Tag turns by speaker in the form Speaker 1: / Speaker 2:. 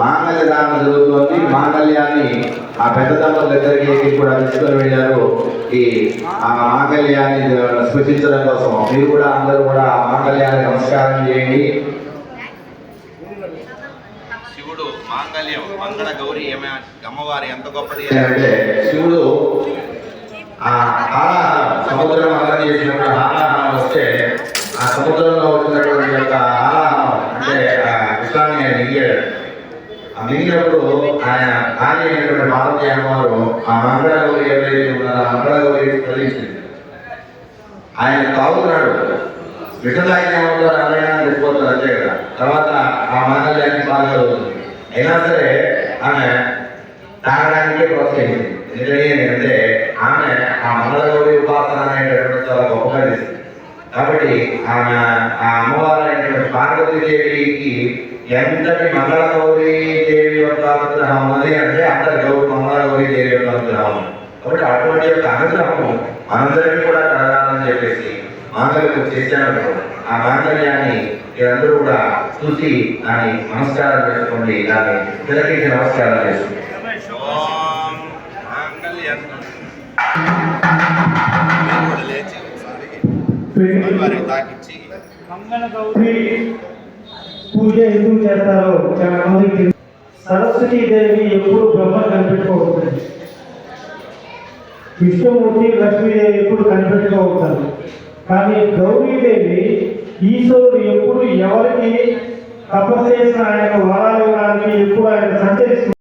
Speaker 1: మాంగళ్య దానం జరుగుతోంది. మాంగళ్యాన్ని ఆ పెద్ద దంపతుల దగ్గరికి కూడా తీసుకొని వెళ్ళారు. ఈ ఆ మాంగళ్యాన్ని స్పృశించడం కోసం మీరు కూడా అందరూ కూడా ఆ మాంగళ్యాన్ని నమస్కారం చేయండి.
Speaker 2: శివుడు మాంగళ్యం మంగళ గౌరి ఏమే అమ్మవారి ఎంత గొప్పది?
Speaker 1: అంటే శివుడు సముద్రం అల్లం చేసినప్పుడు ఆలాహనం వస్తే ఆ సముద్రంలో వచ్చినటువంటి యొక్క ఆలాహనం అంటే ఆ విషయాన్ని ఆయన మింగాడు. ఆ మింగినప్పుడు ఆయన ఖాళీ అయినటువంటి పార్వతీ అమ్మవారు ఆ మంగళగౌరి ఎవరైతే ఉన్నారో ఆ మంగళగౌరి తొలగించింది ఆయన తాగుతున్నాడు. విషదాజ్ఞంలో రామాయణ వెళ్ళిపోతుంది అంతే కదా. తర్వాత ఆ అయినా సరే ఆమె తాగడానికే ప్రోత్సహించింది. ఎందుకంటే ఆమె ఆ మంగళగౌరి ఉపాసన అనేటటువంటి చాలా గొప్పగా చేసింది. కాబట్టి ఆమె ఆ అమ్మవారు అయినటువంటి పార్వతీదేవికి ఎంతటి మంగళగౌరి దేవి యొక్క అనుగ్రహం ఉన్నది అంటే అంతటి గౌరి మంగళగౌరి దేవి యొక్క అనుగ్రహం కాబట్టి అటువంటి యొక్క అనుగ్రహం మనందరికీ కూడా కలగాలని చెప్పేసి మాంగళ్యకు చేశాను ఆ మాంగళ్యాన్ని మీరందరూ కూడా చూసి దాన్ని నమస్కారం చేసుకోండి దాన్ని తిలకించి నమస్కారం చేసుకోండి
Speaker 3: పూజ ఎందుకు చేస్తారో చాలా మందికి. సరస్వతీ దేవి ఎప్పుడు బ్రహ్మ కనిపెట్టుకోవచ్చు విష్ణుమూర్తి లక్ష్మీదేవి ఎప్పుడు కనిపెట్టుకోవచ్చు కానీ గౌరీదేవి ఈశ్వరుడు ఎప్పుడు ఎవరికి తపస్సు చేసిన ఆయనకు వరాలు ఇవ్వడానికి ఎప్పుడు ఆయన సంచరిస్తుంది